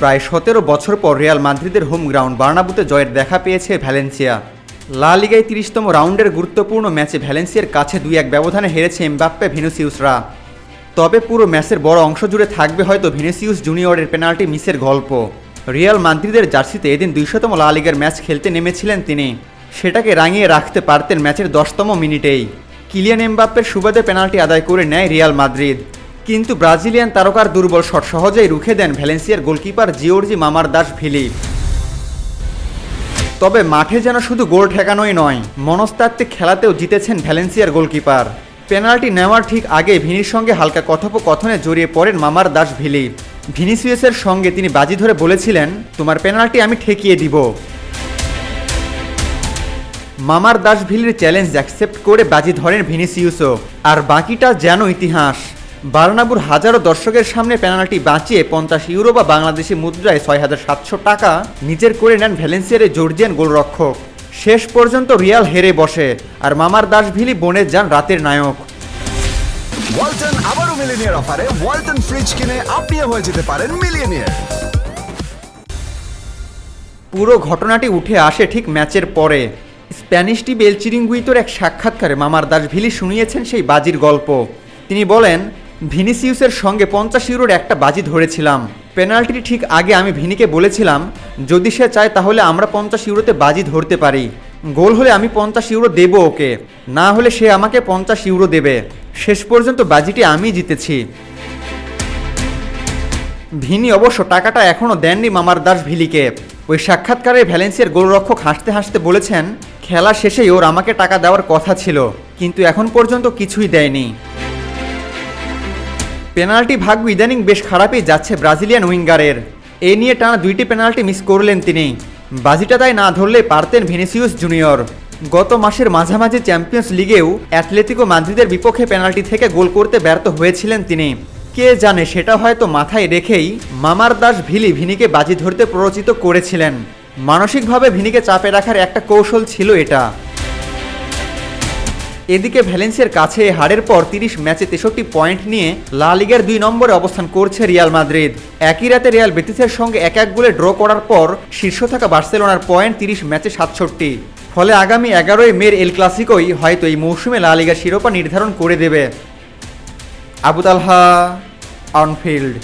প্রায় সতেরো বছর পর রিয়াল মাদ্রিদের হোম গ্রাউন্ড বার্নাবুতে জয়ের দেখা পেয়েছে ভ্যালেন্সিয়া। লা লিগায় তিরিশতম রাউন্ডের গুরুত্বপূর্ণ ম্যাচে ভ্যালেন্সিয়ার কাছে দুই এক ব্যবধানে হেরেছে এমবাপ্পে ভিনুসিউসরা। তবে পুরো ম্যাচের বড় অংশ জুড়ে থাকবে হয়তো ভিনিসিউস জুনিয়রের পেনাল্টি মিসের গল্প। রিয়াল মাদ্রিদের জার্সিতে এদিন দুইশতম লা লিগার ম্যাচ খেলতে নেমেছিলেন তিনি। সেটাকে রাঙিয়ে রাখতে পারতেন ম্যাচের দশতম মিনিটেই। কিলিয়ান এমবাপ্পের সুবাদে পেনাল্টি আদায় করে নেয় রিয়াল মাদ্রিদ। কিন্তু ব্রাজিলিয়ান তারকার দুর্বল শট সহজেই রুখে দেন ভ্যালেন্সিয়ার গোলকিপার জিওর্জি মামার দাস ভিলি। তবে মাঠে যেন শুধু গোল ঠেকানোই নয়, মনস্তাত্ত্বিক খেলাতেও জিতেছেন ভ্যালেন্সিয়ার গোলকিপার। পেনাল্টি নেওয়ার ঠিক আগে ভিনির সঙ্গে হালকা কথোপকথনে জড়িয়ে পড়েন মামার দাস ভিলি। ভিনিসিয়াসের সঙ্গে তিনি বাজি ধরে বলেছিলেন, তোমার পেনাল্টি আমি ঠেকিয়ে দিব। মামার দাস ভিলির চ্যালেঞ্জ অ্যাকসেপ্ট করে বাজি ধরেন ভিনিসিউসও, আর বাকিটা যেন ইতিহাস। বার্নাবুর হাজারো দর্শকের সামনে পেনাল্টি বাঁচিয়ে পঞ্চাশ ইউরো বা বাংলাদেশি মুদ্রায় ছয় হাজার সাতশো টাকা নিজের করে নেন ভ্যালেন্সিয়ার জর্জিয়ান গোলরক্ষক। শেষ পর্যন্ত রিয়াল হেরে বসে আর মামার দাস ভিলি বনে যান রাতের নায়ক। ওয়ালটন আবারও মিলিনিয়ার অফারে ওয়ালটন ফ্রিজ কিনে আপনিও হয়ে যেতে পারেন মিলিয়নিয়ার। পুরো ঘটনাটি উঠে আসে ঠিক ম্যাচের পরে। স্প্যানিশ টিভি এল এক সাক্ষাৎকারে মামার দাস ভিলি শুনিয়েছেন সেই বাজির গল্প। তিনি বলেন ভিনিসিউসের সঙ্গে পঞ্চাশ ইউরোর একটা বাজি ধরেছিলাম। পেনাল্টির ঠিক আগে আমি ভিনিকে বলেছিলাম, যদি সে চায় তাহলে আমরা পঞ্চাশ ইউরোতে বাজি ধরতে পারি। গোল হলে আমি পঞ্চাশ ইউরো দেবো ওকে, না হলে সে আমাকে পঞ্চাশ ইউরো দেবে। শেষ পর্যন্ত বাজিটি আমি জিতেছি। ভিনি অবশ্য টাকাটা এখনও দেননি মামার দাস ভিলিকে। ওই সাক্ষাৎকারে ভ্যালেন্সিয়ার গোলরক্ষক হাসতে হাসতে বলেছেন, খেলা শেষেই ওর আমাকে টাকা দেওয়ার কথা ছিল, কিন্তু এখন পর্যন্ত কিছুই দেয়নি। পেনাল্টি ভাগ্য ইদানিং বেশ খারাপই যাচ্ছে ব্রাজিলিয়ান উইঙ্গারের। এ নিয়ে টানা দুইটি পেনাল্টি মিস করলেন তিনি। বাজিটা তাই না ধরলে পারতেন ভিনিসিউস জুনিয়র। গত মাসের মাঝামাঝি চ্যাম্পিয়ন্স লিগেও অ্যাথলেটিকো মাদ্রিদের বিপক্ষে পেনাল্টি থেকে গোল করতে ব্যর্থ হয়েছিলেন তিনি। কে জানে সেটা হয়তো মাথায় রেখেই মামার দাস ভিলি ভিনিকে বাজি ধরতে প্ররোচিত করেছিলেন। মানসিকভাবে ভিনিকে চাপে রাখার একটা কৌশল ছিল এটা। এদিকে ভ্যালেন্সিয়ার কাছে হারের পর তিরিশ ম্যাচে তেষট্টি পয়েন্ট নিয়ে লা লিগের দুই নম্বরে অবস্থান করছে রিয়াল মাদ্রিদ। একই রাতে রিয়াল বেতিসের সঙ্গে এক এক গোলে ড্র করার পর শীর্ষ থাকা বার্সেলোনার পয়েন্ট তিরিশ ম্যাচে সাতষট্টি। ফলে আগামী এগারোই মের এল ক্লাসিকোই হয়তো এই মৌসুমে লা লিগার শিরোপা নির্ধারণ করে দেবে। আবুতালহা অনফিল্ড